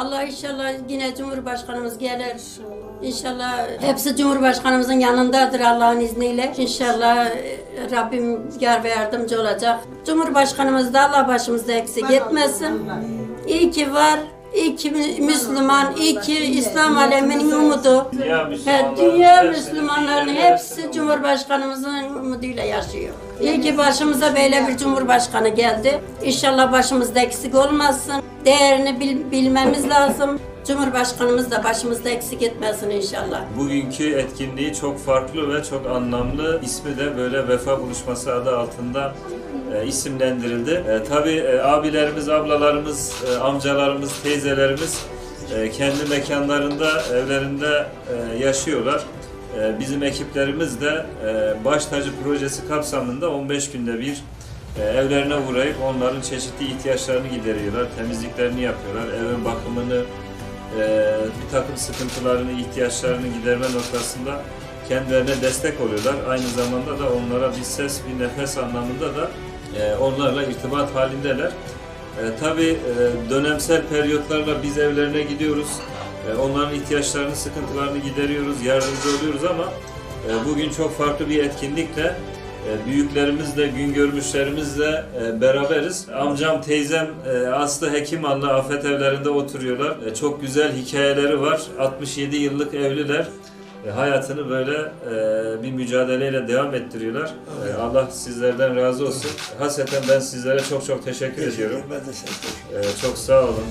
İnşallah inşallah yine Cumhurbaşkanımız gelir. İnşallah hepsi Cumhurbaşkanımızın yanındadır Allah'ın izniyle. İnşallah e, Rabbim yar ve yardımcı olacak. Cumhurbaşkanımız da Allah başımızda eksik etmesin. İyi ki var. İyi ki Mü- Müslüman, iyi ki İslam aleminin umudu. Dünya dünya Müslümanların hepsi Cumhurbaşkanımızın umuduyla yaşıyor. İyi ki başımıza böyle bir Cumhurbaşkanı geldi. İnşallah başımızda eksik olmasın. Değerini bil- bilmemiz lazım. Cumhurbaşkanımız da başımızda eksik etmesin inşallah. Bugünkü etkinliği çok farklı ve çok anlamlı. İsmi de böyle Vefa Buluşması adı altında e, isimlendirildi. E, tabii e, abilerimiz, ablalarımız, e, amcalarımız, teyzelerimiz e, kendi mekanlarında, evlerinde e, yaşıyorlar. E, bizim ekiplerimiz de e, Baş Tacı projesi kapsamında 15 günde bir evlerine uğrayıp onların çeşitli ihtiyaçlarını gideriyorlar, temizliklerini yapıyorlar, evin bakımını, e, bir takım sıkıntılarını, ihtiyaçlarını giderme noktasında kendilerine destek oluyorlar. Aynı zamanda da onlara bir ses, bir nefes anlamında da e, onlarla irtibat halindeler. E, tabii dönemsel periyotlarla biz evlerine gidiyoruz. Onların ihtiyaçlarını, sıkıntılarını gideriyoruz, yardımcı oluyoruz ama bugün çok farklı bir etkinlikle Büyüklerimizle, gün görmüşlerimizle e, beraberiz. Amcam, teyzem e, Aslı Hekimanlı afet evlerinde oturuyorlar. E, Çok güzel hikayeleri var. 67 yıllık evliler. E, Hayatını böyle e, bir mücadeleyle devam ettiriyorlar. E, Allah sizlerden razı olsun. Hasreten ben sizlere çok çok teşekkür ediyorum. Ben de teşekkür E, Çok sağ olun.